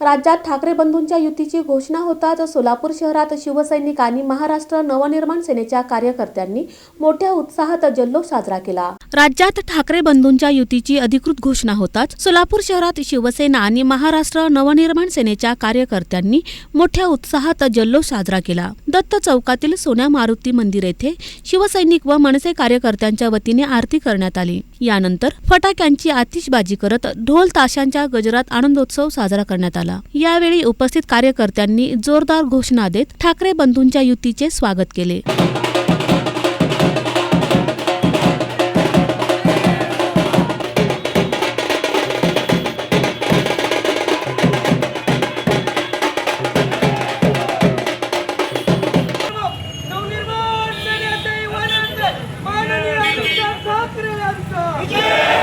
राज्यात ठाकरे बंधूंच्या युतीची घोषणा होताच सोलापूर शहरात शिवसैनिक आणि महाराष्ट्र नवनिर्माण सेनेच्या कार्यकर्त्यांनी मोठ्या उत्साहात जल्लोष साजरा केला. राज्यात ठाकरे बंधूंच्या युतीची अधिकृत घोषणा होताच सोलापूर शहरात शिवसेना आणि महाराष्ट्र नवनिर्माण सेनेच्या कार्यकर्त्यांनी मोठ्या उत्साहात जल्लोष साजरा केला. दत्त चौकातील सोन्या मारुती मंदिर येथे शिवसैनिक व मनसे कार्यकर्त्यांच्या वतीने आरती करण्यात आली. यानंतर फटाक्यांची आतिषबाजी करत ढोल ताशांच्या गजरात आनंदोत्सव साजरा करण्यात आला. यावेळी उपस्थित कार्यकर्त्यांनी जोरदार घोषणा देत ठाकरे बंधूंच्या युतीचे स्वागत केले Yeah!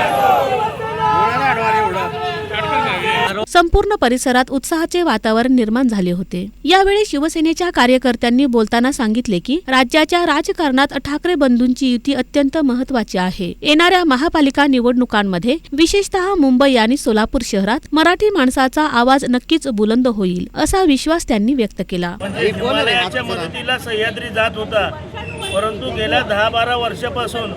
संपूर्ण परिसरात उत्साहाचे वातावरण निर्माण झाले होते. यावेळी शिवसेनेच्या कार्यकर्त्यांनी बोलताना सांगितले की राज्याच्या राजकारणात ठाकरे बंधूंची युती अत्यंत महत्वाची आहे. येणाऱ्या महापालिका निवडणुकांमध्ये विशेषतः मुंबई आणि सोलापूर शहरात मराठी माणसाचा आवाज नक्कीच बुलंद होईल असा विश्वास त्यांनी व्यक्त केला. म्हणजे मदतीला सह्याद्री जात होता. परंतु गेल्या दहा बारा वर्षापासून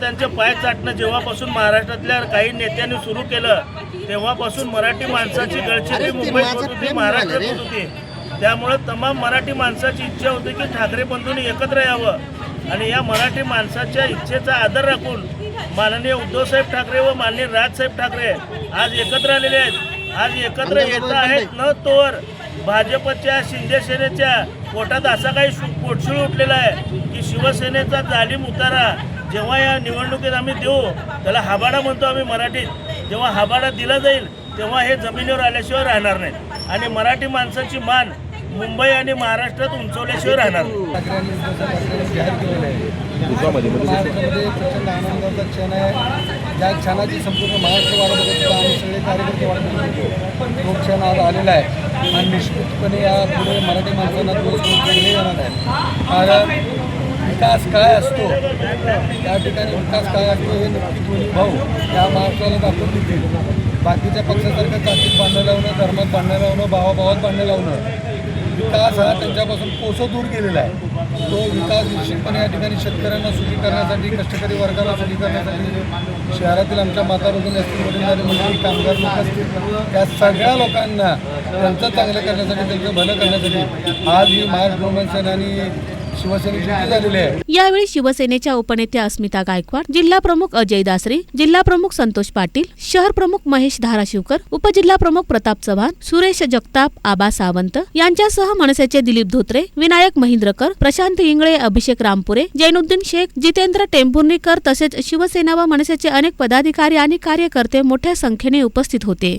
त्यांचे पाय चाटणं जेव्हापासून महाराष्ट्रातल्या काही नेत्यांनी सुरू केलं तेव्हापासून मराठी माणसाची गळचिरी मुंबईत होत होती महाराष्ट्रात होत होती. त्यामुळं तमाम मराठी माणसाची इच्छा होती की ठाकरे बंधूंनी एकत्र यावं. आणि या मराठी माणसाच्या इच्छेचा आदर राखून माननीय उद्धवसाहेब ठाकरे व माननीय राजसाहेब ठाकरे आज एकत्र आलेले आहेत. आज एकत्र येत आहेत न तोवर भाजपच्या शिंदे सेनेच्या पोटात असा काही पोटशूळ उठलेला आहे की शिवसेनेचा जालीम उतारा जेव्हा या निवडणुकीत आम्ही देऊ त्याला हाबाडा म्हणतो आम्ही मराठीत. जेव्हा हाबाडा दिला जाईल तेव्हा हे जमिनीवर आल्याशिवाय राहणार नाही. आणि मराठी माणसाची मान मुंबई आणि महाराष्ट्रात उंचवल्याशिवाय राहणार ज्या क्षणाची संपूर्ण महाराष्ट्र वाढत होतो आम्ही सगळे कार्यकर्ते वाढत होतो. तो क्षण आज आलेला आहे. आणि निश्चितपणे या पुढे मराठी माणसांना तो जाणार आहे. कारण विकास काय असतो त्या ठिकाणी विकास काय असतो हे नक्की दोन्ही भाऊ या महाराष्ट्राला दाखवून देतील बाकीच्या पक्षासारखं जातीत बांधणं लावणं धर्मात बांधणं लावणं भावाभावात बांधणं लावणं विकास हा त्यांच्यापासून कोसो दूर गेलेला आहे. तो विकास निश्चितपणे या ठिकाणी शेतकऱ्यांना सुखी करण्यासाठी कष्टकरी वर्गाला सुखी करण्यासाठी शहरातील आमच्या माता भगिनी असतील वडीलधारी मंडळी कामगार लोक असतील त्या सगळ्या लोकांना त्यांचं चांगलं करण्यासाठी त्यांचं भलं करण्यासाठी आज ही महाराष्ट्र गव्हर्नमेंट सेनानी शिवसेनेची आहे. यावेळी शिवसेनेच्या उपनेत्या अस्मिता गायकवाड जिल्हा प्रमुख अजय दासरे जिल्हा प्रमुख संतोष पाटील शहर प्रमुख महेश धाराशिवकर उपजिल्हा प्रमुख प्रताप चव्हाण सुरेश जगताप आबा सावंत यांच्यासह मनसेचे दिलीप धोत्रे विनायक महिंद्रकर प्रशांत इंगळे अभिषेक रामपुरे जैनुद्दीन शेख जितेंद्र टेंभुर्णीकर तसेच शिवसेना व मनसेचे अनेक पदाधिकारी आणि कार्यकर्ते मोठ्या संख्येने उपस्थित होते.